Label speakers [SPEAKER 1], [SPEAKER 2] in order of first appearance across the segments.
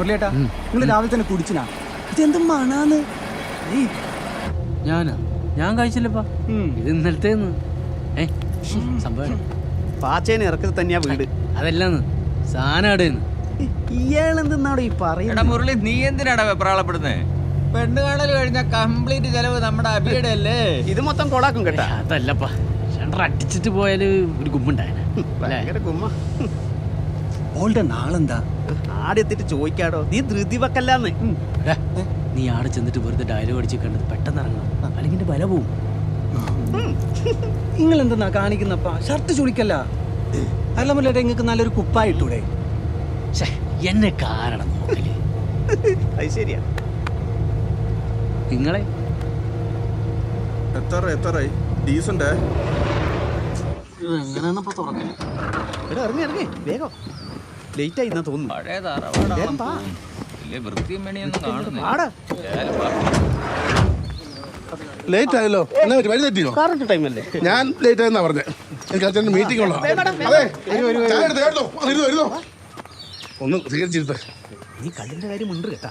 [SPEAKER 1] മുരളിയേട്ടാ നിങ്ങൾ രാവിലെ തന്നെ കുടിച്ചിനാ? ഇതെന്ത് മണാന്ന്?
[SPEAKER 2] ഞാനാ? ഞാൻ കഴിച്ചില്ലപ്പാ. ഇത് ഇന്നലത്തെ സംഭവം
[SPEAKER 3] പാച്ചേനെ ഇറക്കത്തിൽ തന്നെയാ വീട്.
[SPEAKER 2] അതെല്ലാന്ന്. സാധനം
[SPEAKER 3] ഇയാളെന്തെന്നാടോ ഈ
[SPEAKER 4] എടാ
[SPEAKER 3] പറയുന്നത്
[SPEAKER 4] മുരളി നീ എന്തിനാടാ വെപ്രാളപ്പെടുന്നേ പെണ്ണ് കാണൽ കഴിഞ്ഞ കംപ്ലീറ്റ് ചെലവ് നമ്മുടെ അബിയുടെ അല്ലേ
[SPEAKER 3] ഇത് മൊത്തം കൊളാക്കും കേട്ടാ.
[SPEAKER 2] അതല്ലപ്പാ. രണ്ടര അടിച്ചിട്ട് പോയാൽ ഒരു ഗുമ്മുണ്ടായ
[SPEAKER 3] ഭയങ്കര ഗുമ്മ.
[SPEAKER 1] ഓളുടെ നാളെന്താ?
[SPEAKER 3] ആദ്യത്തിട്ട് ചോദിക്കാടോ? നീ ധൃതി വെക്കല്ലാന്ന്.
[SPEAKER 2] നീ ആടെ ചെന്നിട്ട് വെറുതെ ഡയലോഗ് അടിച്ച് കണ്ടത് പെട്ടെന്ന് ഇറങ്ങണം. അല്ലെങ്കിൽ വില പോവും.
[SPEAKER 1] നിങ്ങൾ എന്തെന്നാ കാണിക്കുന്നപ്പ ഷർട്ട് ചുളിക്കല്ല. അല്ല മുരളിയേട്ടാ നിങ്ങൾക്ക് നല്ലൊരു കുപ്പായിട്ടൂടെ
[SPEAKER 2] ശ്ശേ, എന്നെ കാരണം നോക്കൽ.
[SPEAKER 3] അത് ശരിയാ.
[SPEAKER 2] നിങ്ങളെ?
[SPEAKER 5] എത്ര എത്രയായി ഡീസന്റ്
[SPEAKER 1] എങ്ങനെയാണപ്പോ തുറക്കൽ?
[SPEAKER 3] എടാ ഇറങ്ങി ഇറങ്ങി. വേഗം. ലേറ്റ് ആയി തോന്നുന്നു.
[SPEAKER 4] പഴയ
[SPEAKER 3] വേഗം
[SPEAKER 4] വലിയ വൃത്തിയും പണിയൊന്നും കാണുന്നില്ല.
[SPEAKER 3] ആടാ
[SPEAKER 4] ഏതായാലും വാ.
[SPEAKER 5] ലേറ്റ് ആയല്ലോ എന്നാ പറ്റി? വഴി തെറ്റിയോ
[SPEAKER 3] കറക്റ്റ് ടൈം അല്ലേ
[SPEAKER 5] ഞാൻ ലേറ്റ് ആയെന്നാ പറഞ്ഞേ എനിക്ക് അച്ഛന്റെ മീറ്റിംഗ് ഉള്ളോ അതെ. ചായ എടുത്ത് കേട്ടോ. ഇരുന്നോ ഇരുന്നോ. ഒന്ന് സ്വീകരിച്ചിരുത്ത.
[SPEAKER 3] നീ കള്ളിന്റെ കാര്യം ഉണ്ട് കേട്ടാ.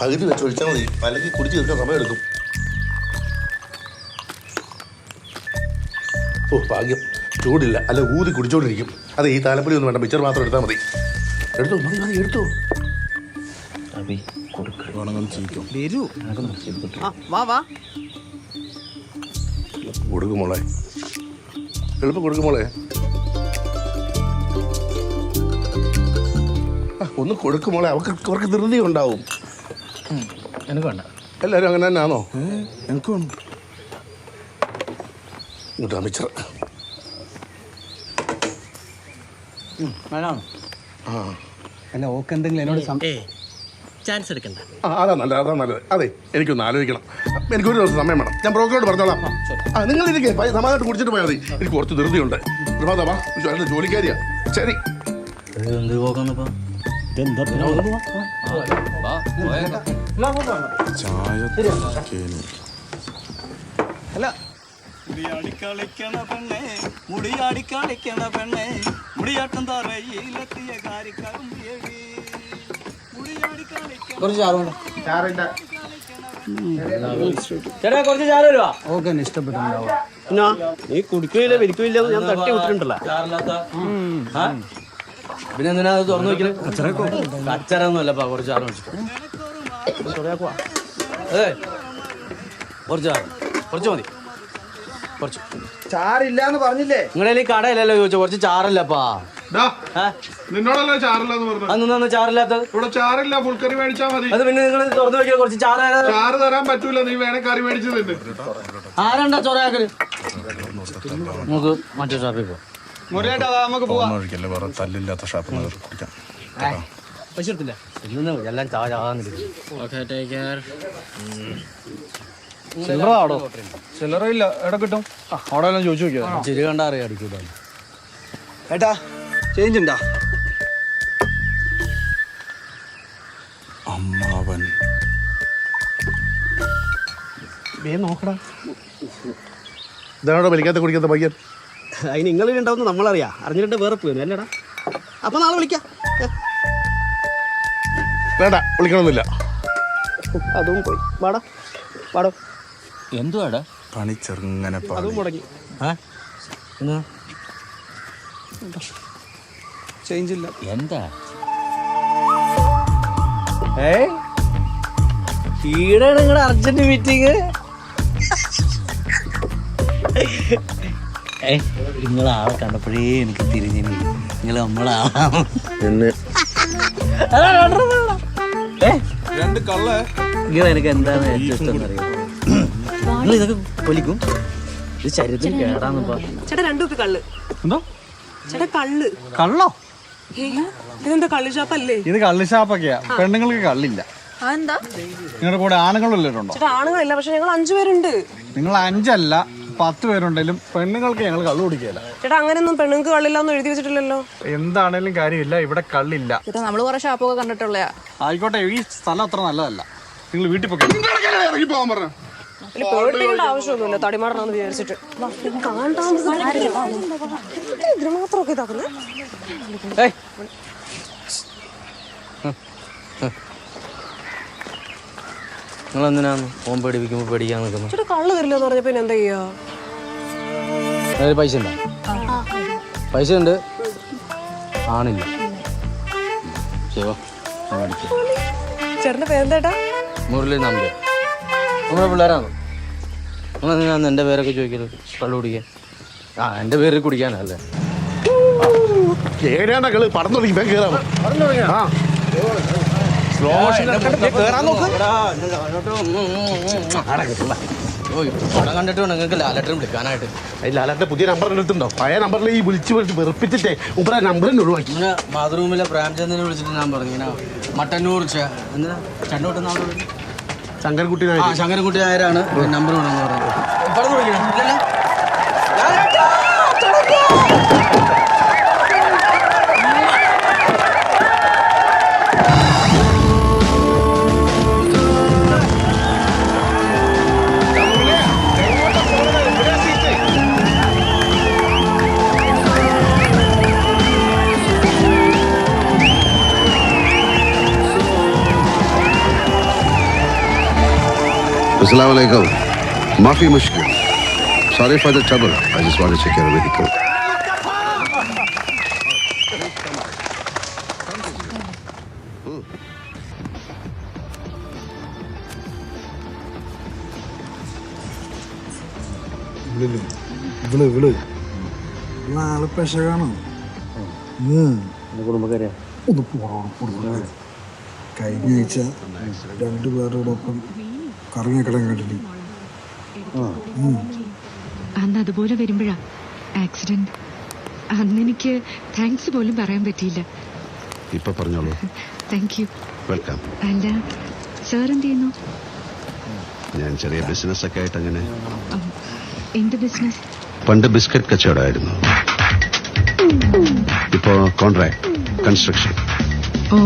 [SPEAKER 5] പകുതി വെച്ച് ഒഴിച്ചാൽ മതി. അല്ലെങ്കിൽ കുടിച്ച് തീർക്കാൻ സമയം എടുക്കും ഓ ഭാഗ്യം. ചൂടില്ല. അല്ല ഊതി കുടിച്ചോണ്ടിരിക്കും. അതെ ഈ താലപ്പൊലി ഒന്നും വേണ്ട. മിച്ചർ മാത്രം എടുത്താൽ മതി. എടുത്തു? മതി മതി എടുത്തു.
[SPEAKER 3] കൊടുക്കുമോളെ ആ വാ വാ.
[SPEAKER 5] കൊടുക്കും മോളെ. എളുപ്പം കൊടുക്കുമോളെ ആ, ഒന്ന് കൊടുക്കുമോളെ അവർക്ക് അവർക്ക് ധൃതി ഉണ്ടാവും.
[SPEAKER 2] എനിക്ക് വേണ്ട.
[SPEAKER 5] എല്ലാവരും അങ്ങനെ തന്നെ ആണോ എനിക്കും ഇങ്ങോട്ടാ മിച്ചർ
[SPEAKER 1] മഴാണോ
[SPEAKER 5] ആ
[SPEAKER 1] അല്ല ഓക്ക് എന്തെങ്കിലും എന്നോട്
[SPEAKER 2] ചാൻസ് എടുക്കണ്ട.
[SPEAKER 5] അതാ നല്ലത് അതാ നല്ലത്. അതെ എനിക്കൊന്ന് ആലോചിക്കണം. എനിക്ക് ഒരു ദിവസം സമയം വേണം. ഞാൻ ബ്രോക്കറോട് പറഞ്ഞോളാം. ആ നിങ്ങൾ ഇരിക്കേ സമാധാനമായിട്ട് കുടിച്ചിട്ട് പോയാൽ മതി. എനിക്ക് കുറച്ച് ധൃതിയുണ്ട്. പ്രഭാത വാ നല്ല ജോലിക്കാരിയാ. ശരി.
[SPEAKER 2] എന്ത് പോക്കാന്നപ്പാ
[SPEAKER 4] വാ, പോയേക്കാം.
[SPEAKER 1] അല്ല
[SPEAKER 3] മുടിയാടി കളിക്കണ പെണ്ണേ മുടിയാടി കളിക്കണ പെണ്ണേ. മുടിയാട്ടം തറയിലെത്തിയ മുടിയാടി കളിക്കണ
[SPEAKER 2] കുറച്ച് ചാറ് വേണ്ട. ചേട്ടാ കുറച്ച് ചാറ് വരുവാ
[SPEAKER 1] ഓക്കെ
[SPEAKER 3] നീ കുടിക്കുകയില്ല വലിക്കുകയില്ല ഞാൻ തട്ടി വിട്ടിട്ടുണ്ടല്ലോ.
[SPEAKER 2] പിന്നെ എന്തിനാ അത് തുറന്നു വെക്കണേ? അല്ലപ്പാ കുറച്ച് ചാറ് വെച്ചിട്ട് അതെ കുറച്ച് ചാറ്. കുറച്ച് മതി. കുറച്ച്.
[SPEAKER 1] ചാറില്ലാന്ന് പറഞ്ഞില്ലേ?
[SPEAKER 2] നിങ്ങളുടെ കടയില്ലല്ലോ കടയിലല്ലോ ചോദിച്ചു? കുറച്ച് ചാറില്ലപ്പാ?
[SPEAKER 5] നിന്നോടല്ലോ ചാറില്ലെന്ന് പറഞ്ഞു
[SPEAKER 2] അത് നിന്നാ ചാറില്ലാത്തത്?
[SPEAKER 5] ഇവിടെ ചാറില്ല ഫുൾക്കറി മേടിച്ചാൽ മതി.
[SPEAKER 2] അത് പിന്നെ നിങ്ങൾ തുറന്നു വെക്കൽ കുറച്ച് ചാറ്
[SPEAKER 5] ചാറ് തരാൻ പറ്റൂല നീ വേണേ കറി മേടിച്ചു തന്നെ.
[SPEAKER 2] ആരാണ്ടാ ചൊറയാക്കൽ നമുക്ക് മറ്റേ ഷാപ്പിൽ പോവാം.
[SPEAKER 1] മുരളിയേട്ടാ നമുക്ക് പോവാം.
[SPEAKER 5] ഒഴിക്കല്ലേ വേറെ തല്ലില്ലാത്ത ഷാപ്പിൽ കുടിക്കാം.
[SPEAKER 2] പൈസ എടുത്തില്ല എല്ലാം ചാ ചാന്നിരിക്കും ഓക്കെ ടേക്ക് കെയർ
[SPEAKER 1] ചില്ലറ ആടോ ചില്ലറ ഇല്ല എവിടെ കിട്ടും? അവിടെ എല്ലാം ചോദിച്ചു നോക്കിയാ
[SPEAKER 2] ചിരി കണ്ടാ അറിയാം അടിക്കൂല
[SPEAKER 1] ഏട്ടാ ചേഞ്ച് ഉണ്ടാ?
[SPEAKER 5] അമ്മാവൻ.
[SPEAKER 3] നോക്കടാ.
[SPEAKER 5] ഇതാണോ വലിക്കാത്ത കുടിക്കാത്ത പയ്യൻ?
[SPEAKER 3] അതിന് നിങ്ങൾ ഉണ്ടാവുന്ന നമ്മളറിയാം. അറിഞ്ഞിട്ട് വേറെ പോയി അല്ലേടാ. അപ്പൊ നാളെ വിളിക്കാം.
[SPEAKER 5] വേണ്ട വിളിക്കണമെന്നില്ല.
[SPEAKER 3] അതും പോയി. വാടാ വാടോ.
[SPEAKER 4] എന്തുവാടാ?
[SPEAKER 5] പണി ചെറുങ്ങനെ
[SPEAKER 3] അതും മുടങ്ങി.
[SPEAKER 1] ചേഞ്ച് ഇല്ല.
[SPEAKER 4] എന്താ?
[SPEAKER 2] ഏ ഈടെ നിങ്ങളുടെ അർജന്റ് മീറ്റിംഗ് ഏ നിങ്ങൾ ആളെ കണ്ടപ്പോഴേ എനിക്ക് തിരിഞ്ഞു നിങ്ങൾ നമ്മളാളാണ്
[SPEAKER 5] എന്ന്?
[SPEAKER 2] നിങ്ങൾ എനിക്ക് എന്താണ് ഏറ്റവും ഇഷ്ടം അറിയാം നിങ്ങൾ ഇതൊക്കെ പൊലിക്കും. ഇത് ശരീരത്തിന് കേടാന്ന്
[SPEAKER 6] ചേട്ടാ രണ്ടു കുപ്പി കള്ള്.
[SPEAKER 1] എന്തോ?
[SPEAKER 6] ചേട്ടാ കള്ള്.
[SPEAKER 1] കള്ളോ?
[SPEAKER 6] ഇതെന്താ കള്ള് ഷാപ്പല്ലേ?
[SPEAKER 1] ഇത് കള്ള് ഷാപ്പൊക്കെയാ. പെണ്ണുങ്ങൾക്ക് കള്ളില്ല. നിങ്ങളുടെ കൂടെ ആണുങ്ങളുള്ളവരുണ്ടോ
[SPEAKER 6] ചേട്ടാ ആണുങ്ങളില്ല പക്ഷെ ഞങ്ങൾ അഞ്ചു പേരുണ്ട്.
[SPEAKER 1] നിങ്ങൾ അഞ്ചല്ല പത്ത് പേരുണ്ടെങ്കിലും പെണ്ണുങ്ങൾക്ക് ഞങ്ങൾ കള്ളു കുടിക്കില്ല
[SPEAKER 6] ചേട്ടാ അങ്ങനെയൊന്നും പെണ്ണുങ്ങൾക്ക് കള്ളില്ല എന്ന് എഴുതി വെച്ചിട്ടില്ലല്ലോ.
[SPEAKER 1] എന്താണേലും കാര്യമില്ല ഇവിടെ കള്ളില്ല.
[SPEAKER 6] ചേട്ടാ നമ്മൾ കുറെ ഷാപ്പൊക്കെ കണ്ടിട്ടുള്ള
[SPEAKER 1] ആയിക്കോട്ടെ ഈ സ്ഥലം അത്ര നല്ലതല്ല. നിങ്ങൾ വീട്ടിൽ പോയി
[SPEAKER 5] ഇറങ്ങി പോകാൻ പറഞ്ഞു
[SPEAKER 6] പേടിക്കേണ്ട ആവശ്യമൊന്നുമില്ല. തടിമാടണമെന്ന് വിചാരിച്ചിട്ട്. ഇതിന് മാത്രമൊക്കെ
[SPEAKER 2] നിങ്ങൾ എന്തിനാണ് ഫോൺ പേടിപ്പിക്കുമ്പോൾ പേടിക്കാൻ നിൽക്കുന്നത്?
[SPEAKER 6] ചേട്ടാ കള്ളു തരില്ലെന്ന് പറഞ്ഞ പിന്നെ എന്താ
[SPEAKER 2] പൈസ ഉണ്ടോ? പൈസ ഉണ്ട്. ആണില്ല. ശിവ
[SPEAKER 6] പേരെന്താ
[SPEAKER 2] മുരളി നമ്പി നമ്മുടെ പിള്ളേരാണ്? നിങ്ങൾ എന്തിനാന്ന് എന്റെ പേരൊക്കെ ചോദിക്കരുത് കള്ളു കുടിക്കാൻ. ആ എന്റെ പേര് കുടിക്കാനല്ലേ.
[SPEAKER 5] ഏഴാണ്ട കളി പടം തുടങ്ങി വേഗം കേറാം ആ. സ്ലോ
[SPEAKER 2] പടം കണ്ടിട്ട് നിങ്ങൾക്ക് ലാലട്ടൻ വിളിക്കാനായിട്ട്.
[SPEAKER 5] ലാലട്ടെ പുതിയ നമ്പർ എടുത്തുണ്ടോ പഴയ നമ്പറിൽ ഈ വിളിച്ച് വിളിച്ച് വെറുപ്പിച്ചിട്ടേ ഉപ്പറ നമ്പർ തന്നെ ഒഴിവാക്കി.
[SPEAKER 2] ഇങ്ങനെ ബാത്റൂമിലെ പ്രേംചന്ദ്രനെ വിളിച്ചിട്ട് ഞാൻ പറഞ്ഞു മട്ടന്നൂർ ചെ- എന്തിനാ? ചണ്ടോട്ടെന്നാ
[SPEAKER 5] ശങ്കർകുട്ടി
[SPEAKER 2] ആ
[SPEAKER 5] നായർ
[SPEAKER 2] ശങ്കരൻകുട്ടി നായരാണ് നമ്പർ വേണമെന്ന് പറഞ്ഞത്
[SPEAKER 7] Assalamu alaikum. Mafi mushkil. Sorry for the trouble. I just want to check your vehicle.
[SPEAKER 8] ഇവളില്ലേ ഇവള് ഇവള് ഇവള് ആള് പെശകാണ് ഉം.
[SPEAKER 2] കുടുംബക്കാരെ
[SPEAKER 8] ഒന്ന് പോണം കൊടുക്കണേ കഴിഞ്ഞ ആഴ്ച രണ്ടുപേരോടൊപ്പം കറങ്ങിക്കിടം കണ്ടിട്ട്.
[SPEAKER 9] അന്ന് അതുപോലെ വരുമ്പോഴാ ആക്സിഡന്റ് അന്ന് എനിക്ക് താങ്ക്സ് പോലും പറയാൻ പറ്റിയില്ല.
[SPEAKER 7] ഇപ്പൊ പറഞ്ഞോളൂ.
[SPEAKER 9] താങ്ക് യു
[SPEAKER 7] വെൽക്കം
[SPEAKER 9] അല്ല സാർ എന്ത് ചെയ്യുന്നു?
[SPEAKER 7] ഞാൻ ചെറിയ ബിസിനസ് ഒക്കെ ആയിട്ട് അങ്ങനെ
[SPEAKER 9] എന്ത് ബിസിനസ്
[SPEAKER 7] പണ്ട് ബിസ്ക്കറ്റ് കച്ചവടമായിരുന്നു. ഇപ്പോ കോൺട്രാക്ട് കൺസ്ട്രക്ഷൻ
[SPEAKER 9] ഓ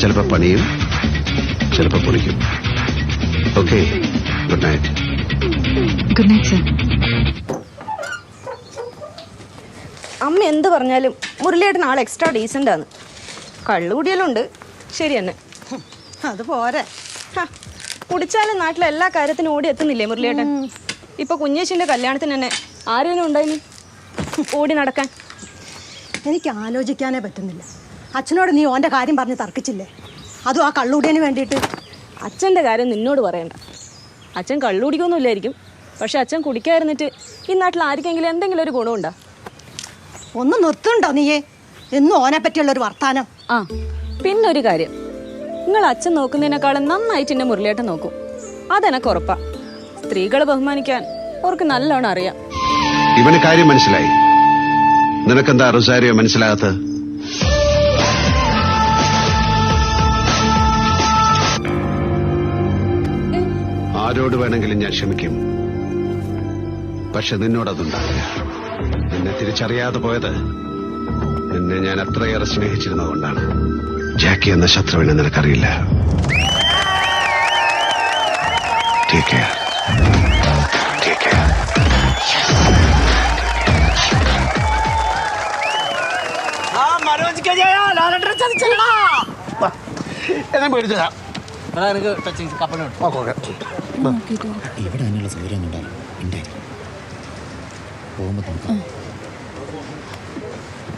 [SPEAKER 7] ചിലപ്പോ പണിയും ചിലപ്പോ പൊളിക്കും okay good night.
[SPEAKER 9] Good night sir.
[SPEAKER 10] അമ്മ എന്ത് പറഞ്ഞാലും മുരളിയേട്ടൻ ആൾ എക്സ്ട്രാ ഡീസന്റ് ആണ്. കള്ളുകുടിയലുണ്ട് ശരി തന്നെ. അത് പോരെ. കുടിച്ചാലും നാട്ടിലെ എല്ലാ കാര്യത്തിനും ഓടി എത്തുന്നില്ലേ മുരളിയേട്ടൻ? ഇപ്പൊ കുഞ്ഞേശിന്റെ കല്യാണത്തിന് തന്നെ ആരെങ്കിലും ഉണ്ടായിന്? ഓടി നടക്കാൻ.
[SPEAKER 11] എനിക്ക് ആലോചിക്കാനേ പറ്റുന്നില്ല. അച്ഛനോട് നീ ഓന്റെ കാര്യം പറഞ്ഞ് തർക്കിച്ചില്ലേ? അതും ആ കള്ളുടിയന് വേണ്ടിയിട്ട്.
[SPEAKER 10] അച്ഛന്റെ കാര്യം നിന്നോട് പറയണ്ട. അച്ഛൻ കള്ളുടിക്കൊന്നുമില്ലായിരിക്കും. പക്ഷെ അച്ഛൻ കുടിക്കാതിരുന്നിട്ട് ഈ നാട്ടിൽ ആർക്കെങ്കിലും എന്തെങ്കിലും ഒരു ഗുണമുണ്ടോ?
[SPEAKER 11] ഒന്ന് നിർത്തുണ്ടോ നീയേ? എന്നും ഓനെ പറ്റിയുള്ള ഒരു വർത്താനം.
[SPEAKER 10] ആ പിന്നെ ഒരു കാര്യം. നിങ്ങൾ അച്ഛൻ നോക്കുന്നതിനേക്കാളും നന്നായിട്ട് എന്നെ മുരളിയേട്ടൻ നോക്കും. അതെനക്ക് ഉറപ്പാ. സ്ത്രീകളെ ബഹുമാനിക്കാൻ അവർക്ക് നല്ലോണം അറിയാം.
[SPEAKER 7] ഇവന് കാര്യം മനസ്സിലായി. നിനക്കെന്താ റൊസാരിയോ മനസ്സിലാകാത്തത്? ആരോട് വേണമെങ്കിലും ഞാൻ ക്ഷമിക്കും. പക്ഷെ നിന്നോടതുണ്ടാവില്ല. നിന്നെ തിരിച്ചറിയാതെ പോയത് നിന്നെ ഞാൻ അത്രയേറെ സ്നേഹിച്ചിരുന്നതുകൊണ്ടാണ്. ജാക്കി എന്ന ശത്രുവിനെ നിനക്കറിയില്ല. Take. Take care.
[SPEAKER 5] എന്നെ പേടിച്ചതാ.
[SPEAKER 2] എടാ എനിക്ക് ടച്ചിങ് കപ്പലുണ്ട്
[SPEAKER 12] ഇവിടെ അതിനുള്ള സൗകര്യം ഉണ്ടാവും ഉണ്ടായിരുന്നു പോകുമ്പോൾ നോക്കാം.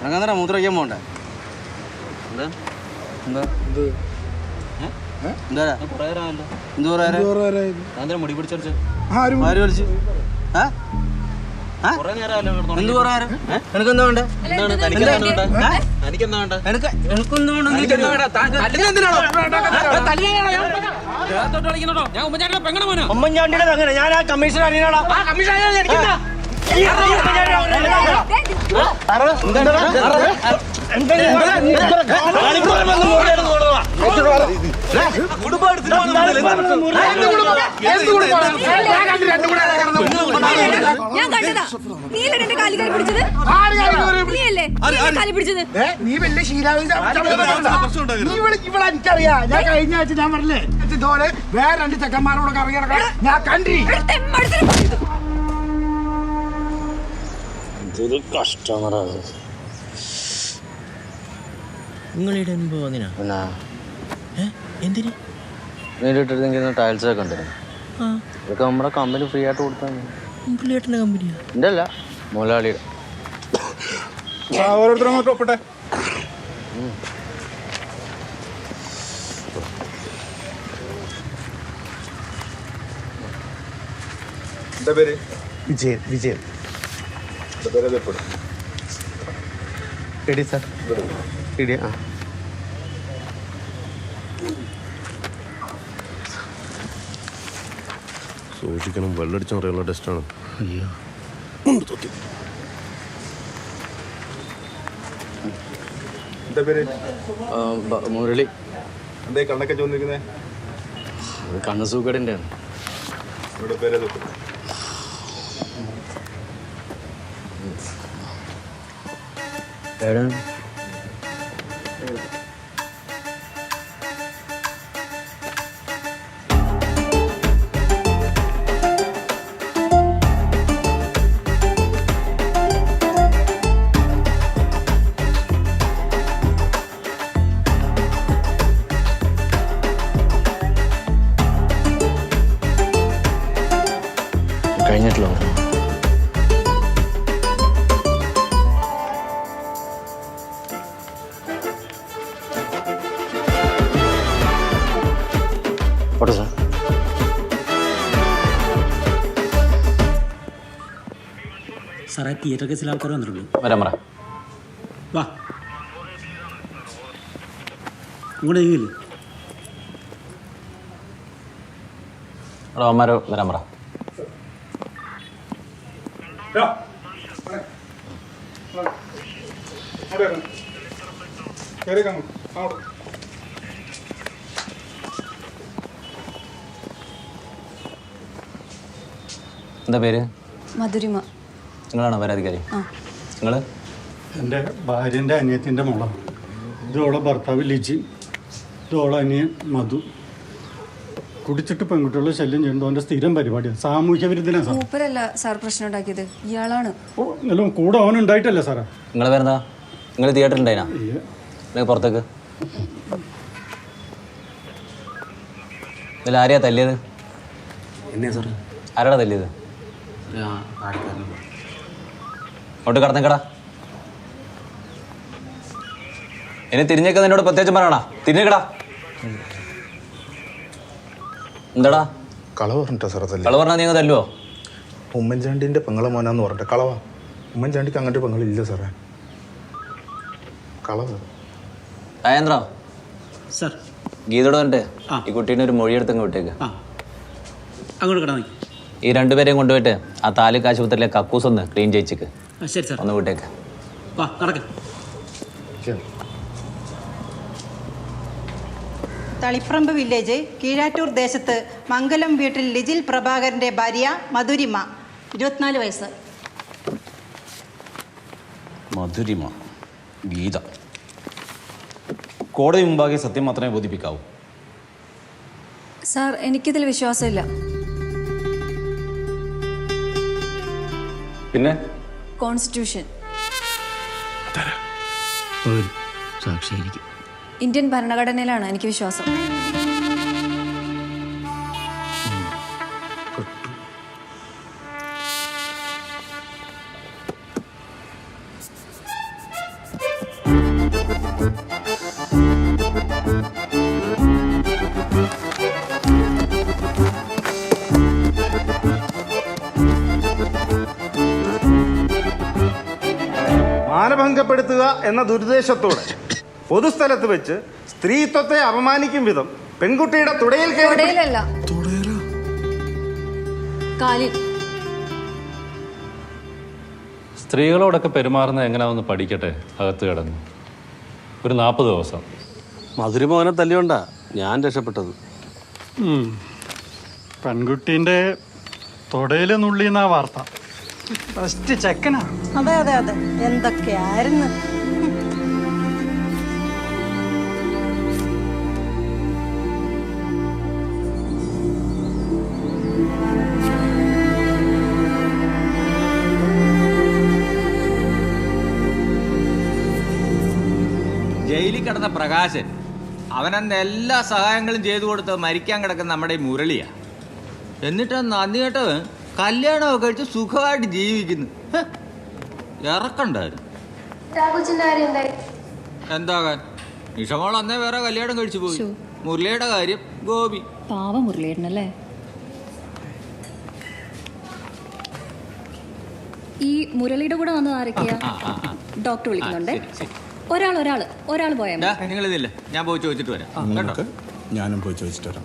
[SPEAKER 2] അങ്ങനെ മൂത്രയ്ക്കാൻ പോണ്ടേ? എന്താ? എന്താ? ഏ? എന്താടാ? എന്ത് പറയാനാ? അതെന്തിനാ മുടി പിടിച്ചടിച്ച്? ആര് വലിച്ചു? ഏ? എന്ത് പറയാനാ? ഏ? നിനക്കെന്താ വേണ്ടേ? എന്താണ്? തനിക്കെന്താ വേണ്ടേ? ഏ? തനിക്കെന്താ വേണ്ടേ?
[SPEAKER 3] ഉമ്മൻചാണ്ടിയുടെ അങ്ങനെ ഞാൻ ആ കമ്മീഷൻ അറിയണോടാ എനിക്കെന്താ
[SPEAKER 10] ഞാൻ കണ്ടതാ നീയല്ലേ എന്റെ കാലി കാലി പിടിച്ചത് നീയല്ലേ കാലി പിടിച്ചത്
[SPEAKER 8] നീ വലിയ ഇവിടെ എനിക്കറിയാ ഞാൻ കഴിഞ്ഞ ആഴ്ച ഞാൻ പറഞ്ഞില്ലേ ഇതുപോലെ വേറെ രണ്ട് ചെക്കന്മാരോടൊക്കെ ഇറങ്ങി ഞാൻ കണ്ടി
[SPEAKER 2] പിന്നെ
[SPEAKER 12] എന്തിന്?
[SPEAKER 13] നേരിട്ടിരുന്നെങ്കിൽ ടൈൽസ് ഒക്കെ ഉണ്ടായിരുന്നു ഇതൊക്കെ നമ്മുടെ കമ്പനി ഫ്രീ ആയിട്ട് കൊടുത്താൽ
[SPEAKER 12] പുള്ളിയേട്ടന്റെ കമ്പനിയാ?
[SPEAKER 13] എന്റെ അല്ല മുതലാളിയുടെ
[SPEAKER 2] ഓരോരുത്തരും ഒപ്പട്ടെ.
[SPEAKER 14] വിജയൻ വിജയൻ. എടി സാർ. എടി ആ.
[SPEAKER 15] സൂക്ഷിക്കണം വെള്ളടിച്ചു അറിയാനുള്ള ടെസ്റ്റാണ്
[SPEAKER 14] അയ്യോ.
[SPEAKER 13] മുരളി.
[SPEAKER 2] എന്തേ കണ്ണൊക്കെ ചോദിക്കുന്നേ
[SPEAKER 13] അത് കണ്ണ് സൂക്കടിന്റെ ആണ്
[SPEAKER 2] ഇവിടെ പേര്
[SPEAKER 12] തിയേറ്റർ കേസിൽ ആൾക്കാർ വന്നിട്ടുള്ളൂ
[SPEAKER 13] വരാൻ പറ.
[SPEAKER 12] വാ. ഇങ്ങോട്ട് നീങ്ങില്ലേ
[SPEAKER 13] വരാൻ പറ. എന്താ പേര്?
[SPEAKER 16] മധുരിമ.
[SPEAKER 13] നിങ്ങളാണോ പരാതിക്കാരി നിങ്ങൾ
[SPEAKER 1] എന്റെ ഭാര്യന്റെ അനിയത്തിന്റെ മോളാണ് ഇതോളെ ഭർത്താവ് ലിജി. ഇതോളെ അനിയൻ മധു. കുടിച്ചിട്ട് പെൺകുട്ടികളെ ശല്യം ചെയ്യുന്നത് അവന്റെ സ്ഥിരം പരിപാടിയാണ്. സാമൂഹ്യ വിരുദ്ധനാണ് സാർ.
[SPEAKER 16] മൂപ്പരല്ല സാർ പ്രശ്നം ഉണ്ടാക്കിയത്. ഇയാളാണ്.
[SPEAKER 1] ഓ എല്ലാം കൂടെ അവൻ ഉണ്ടായിട്ടല്ല സാറേ.
[SPEAKER 13] നിങ്ങൾ പേരെന്താ? നിങ്ങൾ തിയേറ്ററിൽ ഉണ്ടായിനാ? നിങ്ങൾ പുറത്തേക്ക്. ഇതിൽ ആരെയാ തല്ലിയത്?
[SPEAKER 17] എന്നെയാ സാറേ.
[SPEAKER 13] ആരാടാ തല്ലിയത്?
[SPEAKER 17] ആ ആൾക്കാരനെ.
[SPEAKER 13] അങ്ങോട്ട് കടന്നേക്കടാ ഇനി തിരിഞ്ഞേക്ക നിന്നോട് പ്രത്യേകിച്ച് പറയണ. തിരിഞ്ഞേക്കടാ എന്താടാ?
[SPEAKER 2] കളവ് പറഞ്ഞിട്ടാ
[SPEAKER 13] കള പറഞ്ഞാൽ നീ അങ്ങ് തല്ലുവോ?
[SPEAKER 2] ഉമ്മൻചാണ്ടിന്റെ പെങ്ങളെ മോനാന്ന് പറഞ്ഞിട്ട് കളവാ. ഉമ്മൻചാണ്ടിക്ക് അങ്ങോട്ട് പെങ്ങളില്ല സാറേ. കളവ്.
[SPEAKER 13] രാജേന്ദ്ര
[SPEAKER 12] സാർ.
[SPEAKER 13] ഗീതയോട് പറഞ്ഞിട്ട്
[SPEAKER 12] ആ.
[SPEAKER 13] ഈ കുട്ടീനെ ഒരു മൊഴിയെടുത്തങ്ങ് വിട്ടേക്ക്.
[SPEAKER 12] ആ. അങ്ങോട്ട് കിടന്നു
[SPEAKER 13] ഈ രണ്ടുപേരെയും കൊണ്ടുപോയിട്ട് ആ താലൂക്ക് ആശുപത്രിയിലെ കക്കൂസ് ഒന്ന് ക്ലീൻ ചെയ്യിച്ചിക്ക്.
[SPEAKER 12] ശരി സാർ.
[SPEAKER 13] ഒന്ന് വിട്ടേക്ക്.
[SPEAKER 12] വാ നടക്ക.
[SPEAKER 11] തളിപ്രമ്പ് വില്ലേജ് കീഴാറ്റൂർ ദേശത്ത് മംഗലം വീട്ടിൽ ലിജിൽ പ്രഭാകരന്റെ ഭാര്യ മധുരിമ. ഇരുപത്തിനാല് വയസ്സ്.
[SPEAKER 18] മധുരിമ ഗീത. കോടതി മുമ്പാകെ സത്യം മാത്രമേ ബോധിപ്പിക്കാവൂ.
[SPEAKER 16] സാർ എനിക്കിതിൽ വിശ്വാസമില്ല.
[SPEAKER 18] പിന്നെ?
[SPEAKER 16] കോൺസ്റ്റിറ്റ്യൂഷൻ ഇന്ത്യൻ ഭരണഘടനയിലാണ് എനിക്ക് വിശ്വാസം.
[SPEAKER 2] മാനഭംഗപ്പെടുത്തുക എന്ന ദുരുദ്ദേശത്തോടെ പൊതുസ്ഥലത്ത് വെച്ച് സ്ത്രീത്വത്തെ അപമാനിക്കും വിധം പെൺകുട്ടിയുടെ തുടയിൽ കയറി
[SPEAKER 16] തുടയിലല്ല. കാലിൽ.
[SPEAKER 19] സ്ത്രീകളോടൊക്കെ പെരുമാറുന്നത് എങ്ങനെയാണെന്ന് പഠിക്കട്ടെ? അകത്ത് കിടന്ന്. ഒരു നാൽപ്പത് ദിവസം.
[SPEAKER 14] മധുരമോനെ തല്ലിയോണ്ടാ ഞാൻ രക്ഷപ്പെട്ടത്.
[SPEAKER 1] പെൺകുട്ടീന്റെ തൊടയിൽ നുള്ളിയെന്നാ വാർത്ത? ഫസ്റ്റ് ചെക്കനാ
[SPEAKER 11] അതെ അതെ അതെ. എന്തൊക്കെയായിരുന്നു?
[SPEAKER 4] ജയിലിൽ കിടന്ന പ്രകാശൻ അവനന്ന് എല്ലാ സഹായങ്ങളും ചെയ്തു കൊടുത്ത് മരിക്കാൻ കിടക്കുന്ന നമ്മുടെ ഈ മുരളിയാ. എന്നിട്ട് നന്ദി കേട്ടവൻ കല്യാണമൊക്കെ കഴിച്ച് സുഖമായിട്ട് ജീവിക്കുന്നു. ഇറക്കണ്ടായിരുന്നു. എന്താകാൻ നിഷമോൾ അന്നേ വേറെ കല്യാണം കഴിച്ചു പോയി. മുരളിയുടെ കാര്യം ഗോപി.
[SPEAKER 20] പാവ മുരളിയേട്ടനല്ലേ? ഈ മുരളിയുടെ കൂടെ വന്നത് ആരൊക്കെയാ?
[SPEAKER 4] ആ ആ ആ
[SPEAKER 20] ഡോക്ടർ വിളിക്കുന്നുണ്ടേ. ഒരാൾ ഒരാൾ ഒരാൾ പോയാ
[SPEAKER 4] നിങ്ങൾ ഇതില്ല ഞാൻ പോയി ചോദിച്ചിട്ട് വരാം.
[SPEAKER 10] ഞാനും പോയി ചോദിച്ചിട്ട് വരാം.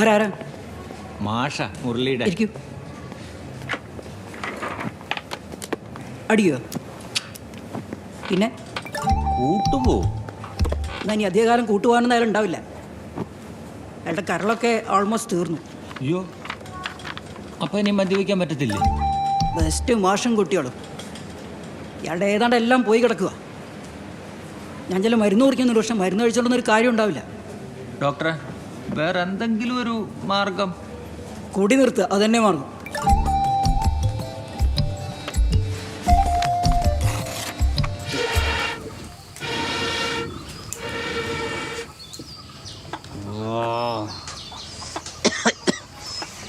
[SPEAKER 12] ആരാരാ?
[SPEAKER 4] മാഷ മുരളിയുടെ.
[SPEAKER 12] ഇരിക്കൂ. അടിയോ? പിന്നെ?
[SPEAKER 4] കൂട്ടുപോ
[SPEAKER 12] എന്നാ ഇനി അധികകാലം കൂട്ടുപോകാനൊന്നും അയാൾ ഉണ്ടാവില്ല. അയാളുടെ കരളൊക്കെ ഓൾമോസ്റ്റ് തീർന്നു.
[SPEAKER 4] അയ്യോ അപ്പൊ ഇനി മദ്യപിക്കാൻ പറ്റത്തില്ലേ?
[SPEAKER 12] ബെസ്റ്റ് മാഷും കുട്ടികളും. ഇയാളുടെ ഏതാണ്ട് എല്ലാം പോയി കിടക്കുക ഞാൻ ചില മരുന്ന് കുറിക്കുന്നുണ്ട് പക്ഷെ മരുന്ന് കഴിച്ചോണ്ടൊന്നും ഒരു കാര്യം ഉണ്ടാവില്ല.
[SPEAKER 4] ഡോക്ടറെ വേറെ എന്തെങ്കിലും ഒരു മാർഗം?
[SPEAKER 12] കുടി നിർത്തുക അതന്നെ തന്നെ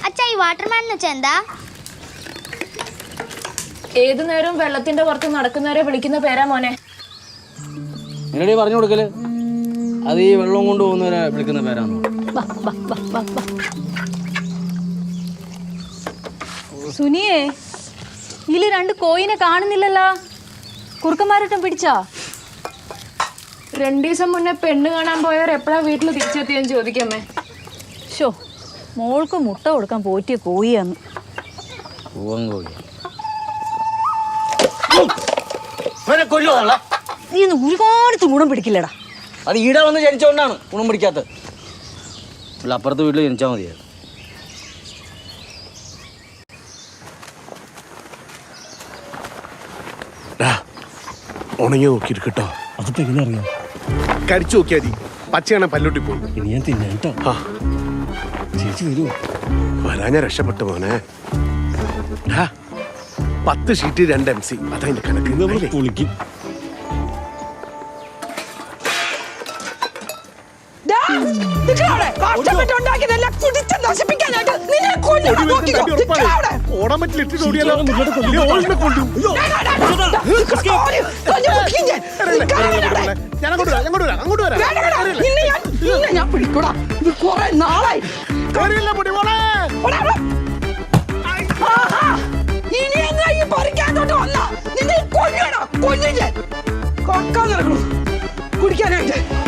[SPEAKER 21] അച്ഛാ ഈ വാട്ടർമാൻ എന്ന് വെച്ചാ എന്താ?
[SPEAKER 6] ഏതു നേരവും വെള്ളത്തിന്റെ പുറത്ത് നടക്കുന്നവരെ വിളിക്കുന്ന പേരാ മോനെ.
[SPEAKER 2] എന്നോട് പറഞ്ഞു കൊടുക്കൽ? അത് ഈ വെള്ളം കൊണ്ട് പോകുന്നവരെ വിളിക്കുന്ന പേരാണ്
[SPEAKER 20] സുനിയേ ഇതിൽ രണ്ട് കോയിനെ കാണുന്നില്ലല്ലോ. കുറുക്കന്മാരട്ടം പിടിച്ചാ?
[SPEAKER 6] രണ്ടു ദിവസം മുന്നേ പെണ്ണ് കാണാൻ പോയവർ എപ്പോഴാ വീട്ടിൽ തിരിച്ചെത്തിയെന്ന് ചോദിക്കാമേ
[SPEAKER 20] ഷോ മോൾക്ക് മുട്ട കൊടുക്കാൻ പോറ്റിയ കോയിയാന്ന്.
[SPEAKER 2] പൂവൻ കോഴി
[SPEAKER 12] നീ ഒന്ന് ഒരു കാലത്ത് ഗുണം പിടിക്കില്ലടാ.
[SPEAKER 2] അത് ഈടെ വന്ന് ജനിച്ചോണ്ടാണ് ഗുണം പിടിക്കാത്തത്. അപ്പുറത്ത് അപ്പുറത്തെ വീട്ടിൽ ജനിച്ചാൽ മതിയായിരുന്നു.
[SPEAKER 14] ഉണങ്ങി നോക്കിയിട്ട് കേട്ടോ.
[SPEAKER 10] അതിപ്പോ എങ്ങനെ അറിയാം?
[SPEAKER 14] കടിച്ചു നോക്കിയാൽ മതി. പച്ചയാണ് പല്ലൂട്ടി പോയി
[SPEAKER 10] ഇനി ഞാൻ തിന്നാം കേട്ടോ.
[SPEAKER 14] ആ.
[SPEAKER 10] ചേച്ചി വരൂ.
[SPEAKER 14] വരാൻ ഞാൻ രക്ഷപ്പെട്ടു മോനെ. ഡാ, പത്ത് ഷീറ്റ് രണ്ട് എം സി. അതതിന്റെ കണക്ക്.
[SPEAKER 10] പൊളിക്കും
[SPEAKER 14] ഞാൻ
[SPEAKER 12] പിടിക്കൂടാ. ഇത് കുറെ നാളായി. ഇനി ഈ പറിക്കാത്തോട്ട് വന്ന? നിന്നെ കൊല്ലണോ. കൊല്ലില്ലേ? കൊക്കാൻ നടക്കണു. കുടിക്കാനായിട്ട്.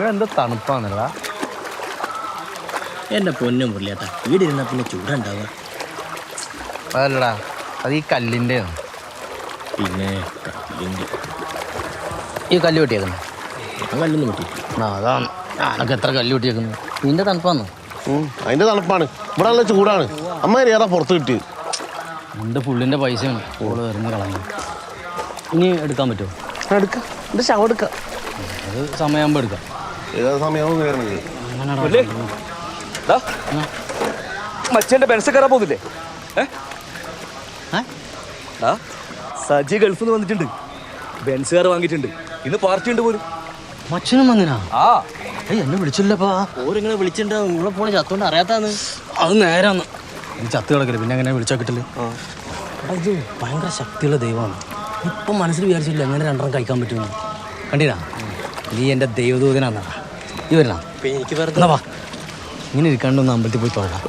[SPEAKER 2] ഇവിടെ എന്താ തണുപ്പാന്നല്ല
[SPEAKER 22] എന്റെ പൊന്നും മുറിയാട്ടാ വീടിരുന്ന ഇരുന്നാ പിന്നെ ചൂടുണ്ടാവുക.
[SPEAKER 2] അതല്ലടാ അത് ഈ കല്ലിന്റെ
[SPEAKER 22] പിന്നെ കല്ലിന്റെ.
[SPEAKER 2] ഈ കല്ല് വെട്ടിയേക്കുന്നു.
[SPEAKER 22] ഞാൻ കല്ലൊന്നും പറ്റി
[SPEAKER 2] ആ അതാണ് അനക്ക് എത്ര കല്ല് വെട്ടിയേക്കുന്നു. നിന്റെ തണുപ്പാന്ന്?
[SPEAKER 14] അതിന്റെ തണുപ്പാണ്. ഇവിടെ നല്ല ചൂടാണ്. അമ്മ ഏതാ പുറത്ത് കിട്ടി
[SPEAKER 2] എന്റെ ഫുള്ളിന്റെ പൈസയാണ്. ഓൾ വരുന്ന കളഞ്ഞു. ഇനി എടുക്കാൻ പറ്റുമോ?
[SPEAKER 14] എടുക്കാം. എന്റെ ശവം എടുക്കാം.
[SPEAKER 2] അത് സമയമാകുമ്പോൾ എടുക്കാം.
[SPEAKER 14] ഏതാ സമയമാവും കയറണത്
[SPEAKER 22] മച്ചേന്റെ ബെൻസ് കയറാൻ പോകുന്നില്ലേ സജി ഗൾഫിൽ നിന്ന് വന്നിട്ടുണ്ട്. ബെൻസ് കാർ വാങ്ങിയിട്ടുണ്ട്. ഇന്ന് പാർട്ടി ഉണ്ട് പോലും.
[SPEAKER 2] മച്ചനും വന്നിനാ?
[SPEAKER 22] ആ.
[SPEAKER 2] ഏയ് എന്നെ വിളിച്ചില്ലപ്പാ.
[SPEAKER 22] ഓരിങ്ങനെ വിളിച്ചിട്ടുണ്ടാവും നിങ്ങളെ പോണ ചത്തോണ്ട് അറിയാത്താന്ന്.
[SPEAKER 2] അത് നേരാന്ന്. ഈ ചത്ത് കിടക്കില്ല പിന്നെ എങ്ങനെ വിളിച്ചാൽ കിട്ടില്ല ഇത് ഭയങ്കര ശക്തിയുള്ള ദൈവമാണ്. ഇപ്പം മനസ്സിൽ വിചാരിച്ചില്ല എങ്ങനെ രണ്ടെണ്ണം കഴിക്കാൻ പറ്റുമെന്ന്. കണ്ടിനാ? നീ എന്റെ ദൈവദൂതനാന്നാ. ഈ വരണ?
[SPEAKER 22] എനിക്ക് വെറുതെ
[SPEAKER 2] വാ. ഇങ്ങനെ ഇരിക്കാണ്ടൊന്ന് അമ്പലത്തിൽ പോയി തൊഴാം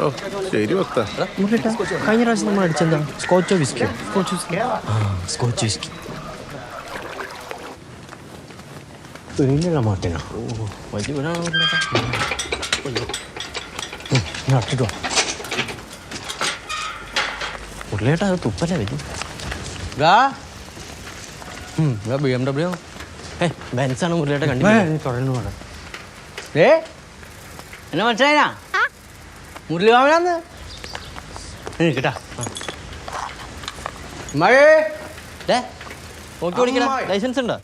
[SPEAKER 14] ശരി ഭക്ത.
[SPEAKER 2] കഴിഞ്ഞ പ്രാവശ്യം നമ്മൾ അടിച്ചെന്താ? സ്കോച്ചോ വിസ്കിയോ സ്കോച്ച് വിസ്കി. ആ സ്കോച്ച് വിസ്കി. ഓ വലിയ നട്ടിട്ടോ ഉരുളേട്ടാ അത് തുപ്പല്ലേ വരും ഗാ ബി എം ഡബ്ല്യു. ഏ ബെൻസാണ് ഉരുളേട്ട കണ്ടു ഏ എന്നെ മനസ്സിലായിനാ? മുരളി വാമനാന്ന് കേട്ടാ. മഴേ ലൈസൻസ് ഉണ്ടോ?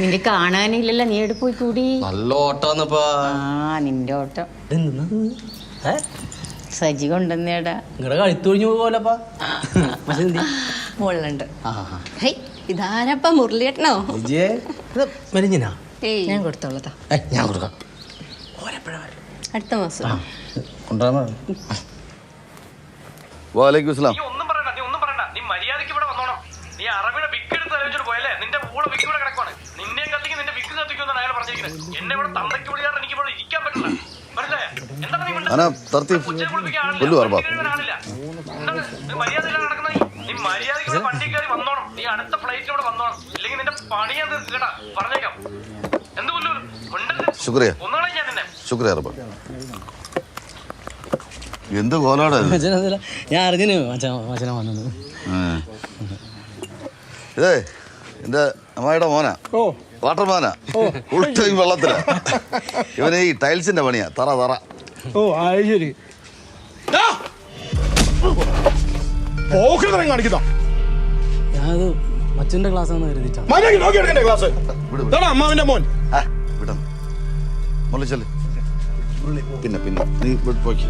[SPEAKER 23] നിന്റെ കാണാനില്ലല്ലോ നീ എവിടെ പോയി കൂടി?
[SPEAKER 2] നല്ല ഓട്ടാന്നപ്പാ.
[SPEAKER 23] ആ നിന്റെ ഓട്ടം. സജി കൊണ്ടുവന്നേടാ.
[SPEAKER 2] നിങ്ങളുടെ കഴുത്തൊഴിഞ്ഞു പോലപ്പാ
[SPEAKER 23] മുള്ളുണ്ട് ഹൈ. ഇതാരപ്പ മുരളിയേട്ടനോ?
[SPEAKER 2] വിജയേ? ഇത് മെലിഞ്ഞിനാ
[SPEAKER 23] ഞാൻ കൊടുത്തോളതാ
[SPEAKER 2] ഞാൻ കൊടുക്കാം.
[SPEAKER 23] അടുത്ത മാസം.
[SPEAKER 2] കൊണ്ടുവരാൻ
[SPEAKER 24] വാലേക്കും ഇസ്ലാം
[SPEAKER 25] നീ മര്യാദയ്ക്ക് ഇവിടെ വന്നോണം. നീ അറബിയുടെ വിക്ക് എടുത്ത് പോയല്ലേ? നിന്റെ കൂടെ വിക്ക് ഇവിടെ കിടക്കുവാണ്. നിന്നെയും കത്തിക്കും നിന്റെ വിക്ക് കത്തിക്കുമെന്നാണ് അയാൾ പറഞ്ഞിരിക്കുന്നത് എന്നെ ഇവിടെ തന്തയ്ക്ക് വിളിയാറ് എനിക്ക് ഇവിടെ ഇരിക്കാൻ പറ്റില്ല. മനസ്സിലായോ? എന്താണ് നീ മിണ്ടുന്നത്?
[SPEAKER 24] അനാ തർത്തീഫ്. കൊല്ലു അർബാ
[SPEAKER 25] ആളില്ല. എന്താണ്? നീ മര്യാദയിലാണ് നടക്കുന്നത് നീ? നീ മര്യാദയ്ക്ക് ഇവിടെ വണ്ടി കയറി വന്നോണം. നീ അടുത്ത വന്നോണം. ഇല്ലെങ്കിൽ നിന്റെ പണി ഞാൻ കേട്ടാ പറഞ്ഞേക്കാം. എന്ത്
[SPEAKER 24] ശുക്രിയ.
[SPEAKER 25] ഞാൻ നിന്നെ.
[SPEAKER 24] ശുക്രിയ അർബാ എന്ത് കോലാടാ ഇത്?
[SPEAKER 2] ഞാൻ അറിഞ്ഞു മച്ചാ മച്ചന വന്നത്.
[SPEAKER 24] ഇതേ എന്റെ അമ്മായിയുടെ മോനാ. വാട്ടർ മോനാ. ഫുൾ ടൈം വെള്ളത്തിലാ. ഇവന് ഈ ടൈൽസിന്റെ പണിയാ. തറ തറ.
[SPEAKER 1] ഓ അത് ശരി. പോക്കൃതം കാണിക്കുന്ന.
[SPEAKER 2] ഞാനത് മച്ചന്റെ ക്ലാസ് ആണെന്ന് കരുതിട്ടാ
[SPEAKER 1] മര്യാദ നോക്കി എടുക്കണ്ടേ ക്ലാസ് ഇതാടാ അമ്മാവിന്റെ മോൻ?
[SPEAKER 24] വിടണം. മുള്ളിച്ചൽ പിന്നെ പിന്നെ നീ ഇവിടെ പോയിക്ക്.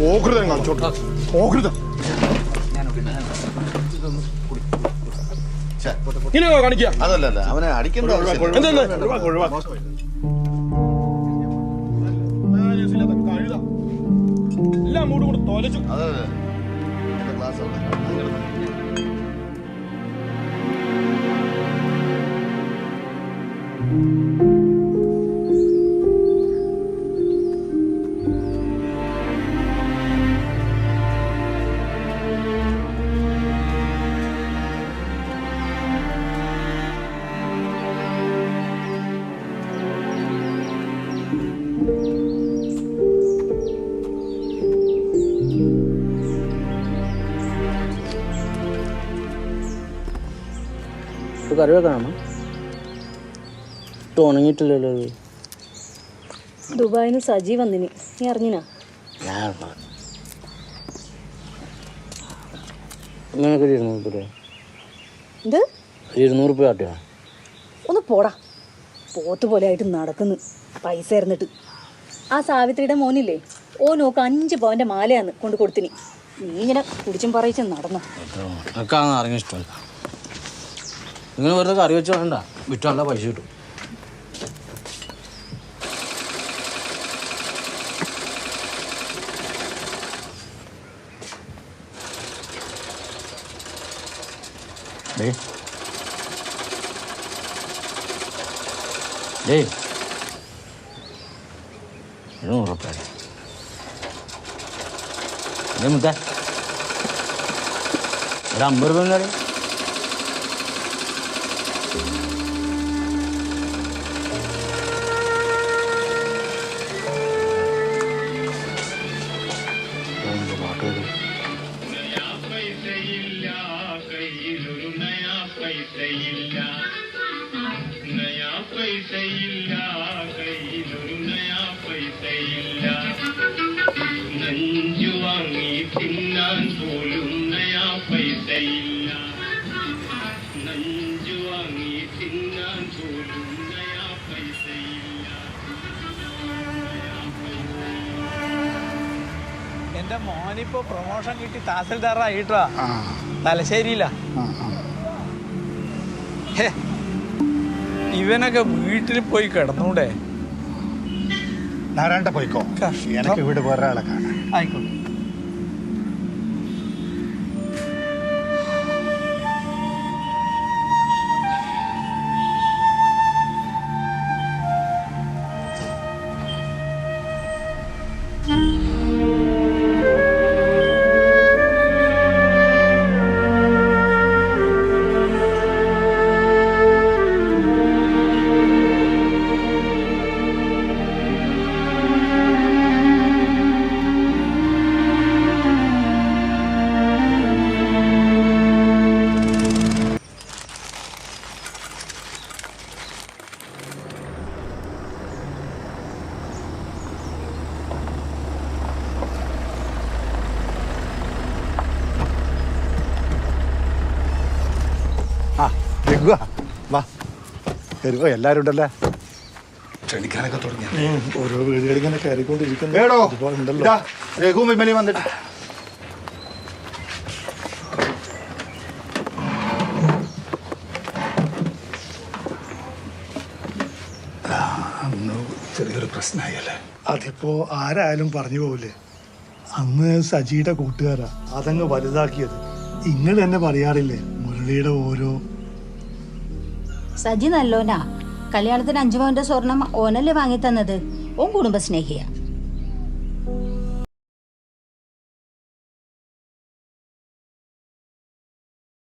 [SPEAKER 1] പോകൃതം കാണിച്ചോട്ടെ. പോകൃതം
[SPEAKER 24] ഛെ.
[SPEAKER 1] ഇങ്ങനെ കാണിക്കുക.
[SPEAKER 24] അതല്ല അവനെ അടിക്കേണ്ട ആവശ്യമില്ല.
[SPEAKER 1] ഒഴിവാക്ക്. എല്ലാം മൂടും കൂടെ തോലച്ചു.
[SPEAKER 24] അതെ.
[SPEAKER 2] കറി വെക്കണം ഇത് ഉണങ്ങിയിട്ടില്ലല്ലോ
[SPEAKER 12] ദുബായിന്ന് സജി വന്നിനി. നീ അറിഞ്ഞിനാ?
[SPEAKER 2] നിനക്കൊരു ഇരുന്നൂറ് രൂപ
[SPEAKER 12] എന്ത്?
[SPEAKER 2] ഇരുന്നൂറ് രൂപ കാട്ടിയാ?
[SPEAKER 12] ഒന്ന് പോടാ. പോത്ത് പോലെ ആയിട്ട് നടക്കുന്നു. പൈസ ഇരുന്നിട്ട് ആ സാവിത്രിയുടെ മോനില്ലേ? ഓ നോക്ക് അഞ്ച് പവന്റെ മാലയാന്ന് കൊണ്ട് കൊടുത്തിനി. നീ ഇങ്ങനെ കുടിച്ചും പറയിച്ച് നടന്നു.
[SPEAKER 2] ഇഷ്ടമല്ല. നിങ്ങൾ വെറുതെ കറി വെച്ച് വേണ്ട വിറ്റു നല്ല പൈസ കിട്ടും. ഡേ അമ്പത് രൂപ കറി
[SPEAKER 25] നഞ്ചു
[SPEAKER 26] പ്രൊമോഷൻ കിട്ടി തഹസിൽദാറായിട്ടാ തലശ്ശേരിയില്ല ഇവനൊക്കെ വീട്ടിൽ പോയി കിടന്നൂടെ?
[SPEAKER 1] നാരായണ പോയിക്കോ? എനിക്ക് വീട് വേറെ ആളെ കാണാൻ.
[SPEAKER 26] ആയിക്കോട്ടെ.
[SPEAKER 1] രഘുവാ വാ. രഘുവ എല്ലാവരും ഉണ്ടല്ലേ?
[SPEAKER 27] ക്ഷണിക്കാനൊക്കെ തുടങ്ങി
[SPEAKER 28] ഓരോ വീടുകളിൽ ഇങ്ങനെ കയറിക്കൊണ്ടിരിക്കുന്നു. രഘു വിമലി വന്നിട്ട്.
[SPEAKER 27] ചെറിയൊരു പ്രശ്നമായല്ലേ
[SPEAKER 28] അതിപ്പോ ആരായാലും പറഞ്ഞു പോവില്ലേ? അന്ന് സജിയുടെ കൂട്ടുകാരാ അതങ്ങ് വലുതാക്കിയത്. ഇങ്ങനെ തന്നെ പറയാറില്ലേ മുരളിയുടെ ഓരോ
[SPEAKER 11] സജി നല്ലോനാ. കല്യാണത്തിന് അഞ്ചു പവന്റെ സ്വർണം ഓനല്ലേ വാങ്ങി തന്നത് ഓൻ കുടുംബസ്നേഹിയാ.